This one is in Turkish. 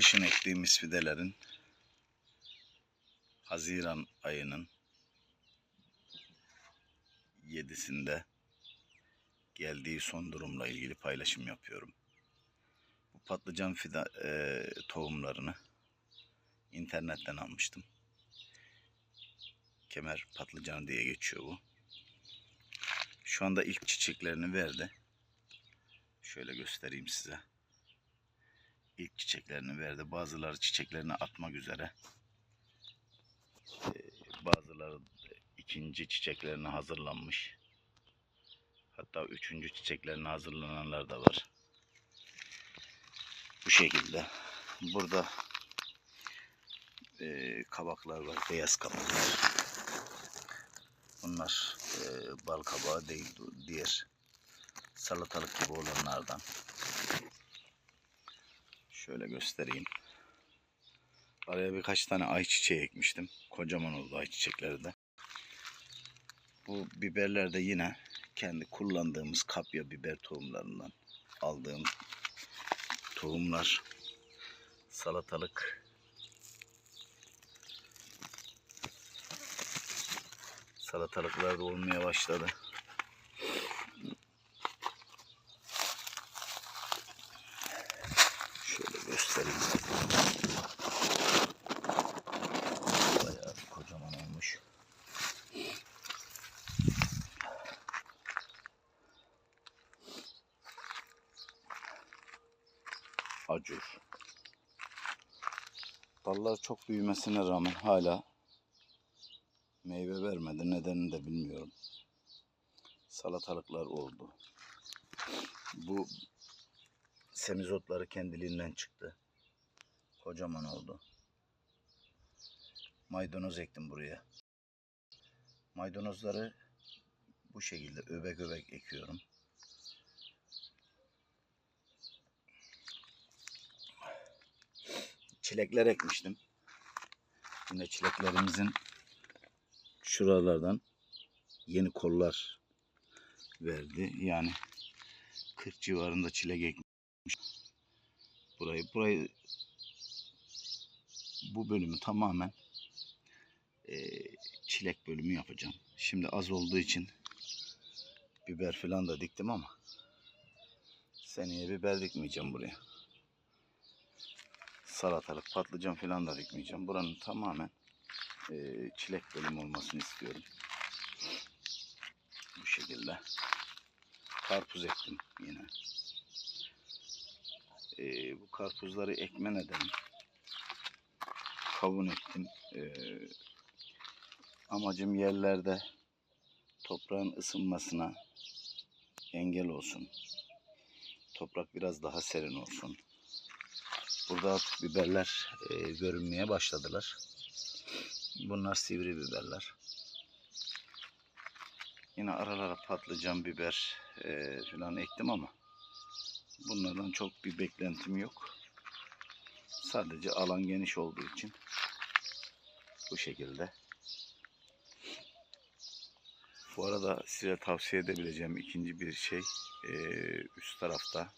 kışın ektiğimiz fidelerin Haziran ayının 7'sinde geldiği son durumla ilgili paylaşım yapıyorum. Bu patlıcan fida, e, tohumlarını internetten almıştım. Kemer patlıcanı diye geçiyor bu. Şu anda ilk çiçeklerini verdi. Şöyle göstereyim size. İlk çiçeklerini verdi. Bazıları çiçeklerini atmak üzere. Ee, Bazıları ikinci çiçeklerine hazırlanmış. Hatta üçüncü çiçeklerine hazırlananlar da var. Bu şekilde. Burada e, kabaklar var. Beyaz kabaklar. Bunlar e, bal kabağı değil. Diğer salatalık gibi olanlardan. Şöyle göstereyim. Araya birkaç tane ayçiçeği ekmiştim. Kocaman oldu ayçiçekleri de. Bu biberler de yine kendi kullandığımız kapya biber tohumlarından aldığım tohumlar. Salatalık. Salatalıklar da olmaya başladı. Şöyle göstereyim. Bayağı bir kocaman olmuş. Acur. Dallar çok büyümesine rağmen hala meyve vermedi. Nedenini de bilmiyorum. Salatalıklar oldu. Bu semizotları kendiliğinden çıktı. Kocaman oldu. Maydanoz ektim buraya. Maydanozları bu şekilde öbek öbek ekiyorum. Çilekler ekmiştim. Yine çileklerimizin şuralardan yeni kollar verdi. Yani 40 civarında çilek ekmiş. Burayı burayı bu bölümü tamamen e, çilek bölümü yapacağım. Şimdi az olduğu için biber falan da diktim ama seneye biber dikmeyeceğim buraya. Salatalık, patlıcan falan da dikmeyeceğim. Buranın tamamen e, çilek bölümü olmasını istiyorum. Bu şekilde. Karpuz ektim yine. E, bu karpuzları ekme nedeni kavun ektim. E, amacım yerlerde toprağın ısınmasına engel olsun. Toprak biraz daha serin olsun. Burada artık biberler e, görünmeye başladılar. Bunlar sivri biberler. Yine aralara patlıcan, biber e, falan ektim ama bunlardan çok bir beklentim yok. Sadece alan geniş olduğu için bu şekilde. Bu arada size tavsiye edebileceğim ikinci bir şey e, üst tarafta